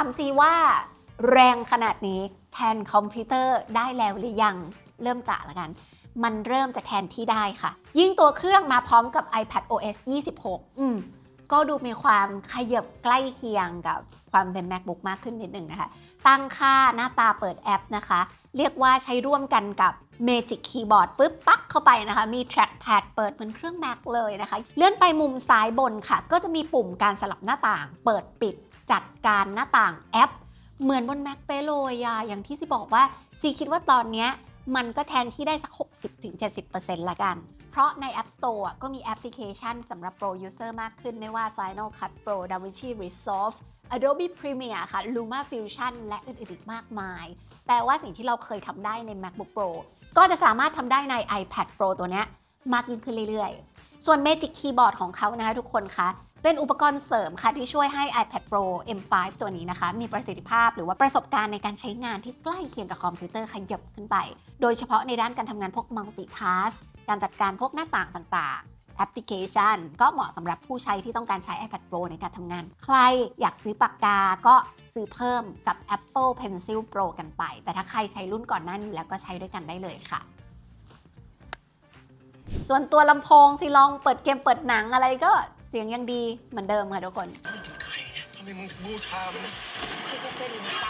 ามซีว่าแรงขนาดนี้แทนคอมพิวเตอร์ได้แล้วหรือยังเริ่มจากละกัน มันเริ่มจะแทนที่ได้ค่ะ ยิ่งตัวเครื่องมาพร้อมกับ iPad OS 26 อืม ก็ดูมีความขยับใกล้เคียงกับความเป็น MacBook มากขึ้นนิดหนึ่งนะคะ ตั้งค่าหน้าตาเปิดแอปนะคะ เรียกว่าใช้ร่วมกันกับ Magic Keyboard ปุ๊บปั๊กเข้าไปนะคะ มี Trackpad เปิดเหมือนเครื่อง Mac เลยนะคะ เลื่อนไปมุมซ้ายบนค่ะ ก็จะมีปุ่มการสลับหน้าต่าง เปิดปิดจัดการหน้าต่างแอป เหมือนบน Mac เป๊ะเลยอะอย่างที่ซีบอกว่าซีคิดว่าตอนเนี้ย มันก็แทนที่ได้สัก 60-70%ละกัน เพราะใน App Store ก็มีแอปพลิเคชันสำหรับ Pro User มากขึ้นไม่ว่า Final Cut Pro DaVinci Resolve Adobe Premiere ค่ะ Luma Fusion และอื่นๆอีกมากมาย แปลว่าสิ่งที่เราเคยทำได้ใน MacBook Pro ก็จะสามารถทำได้ใน iPad Pro ตัวนี้มากยิ่งขึ้นเรื่อยๆ ส่วน Magic Keyboard ของเขานะคะทุกคนคะ เป็นอุปกรณ์เสริมค่ะที่ช่วยให้ iPad Pro M5 ตัวนี้นะคะ มีประสิทธิภาพหรือว่าประสบการณ์ในการใช้งานที่ใกล้เคียงกับคอมพิวเตอร์ขยับขึ้นไป โดยเฉพาะในด้านการทำงานพวก multitask การจัดการพวกหน้าต่างต่างๆ แอปพลิเคชัน ก็เหมาะสำหรับผู้ใช้ที่ต้องการใช้ iPad Pro ในการทำงาน ใครอยากซื้อปากกาก็ซื้อเพิ่มกับ Apple Pencil Pro กันไป แต่ถ้าใครใช้รุ่นก่อนหน้านี้แล้วก็ใช้ด้วยกันได้เลยค่ะส่วนตัวลำโพงสิลองเปิดเกมเปิดหนังอะไรก็ เสียงยังดีเหมือนเดิมค่ะทุกคนมึงเป็นใครเนี่ยทำไมมึงถึงบูชามันนะข้าจะเป็นตา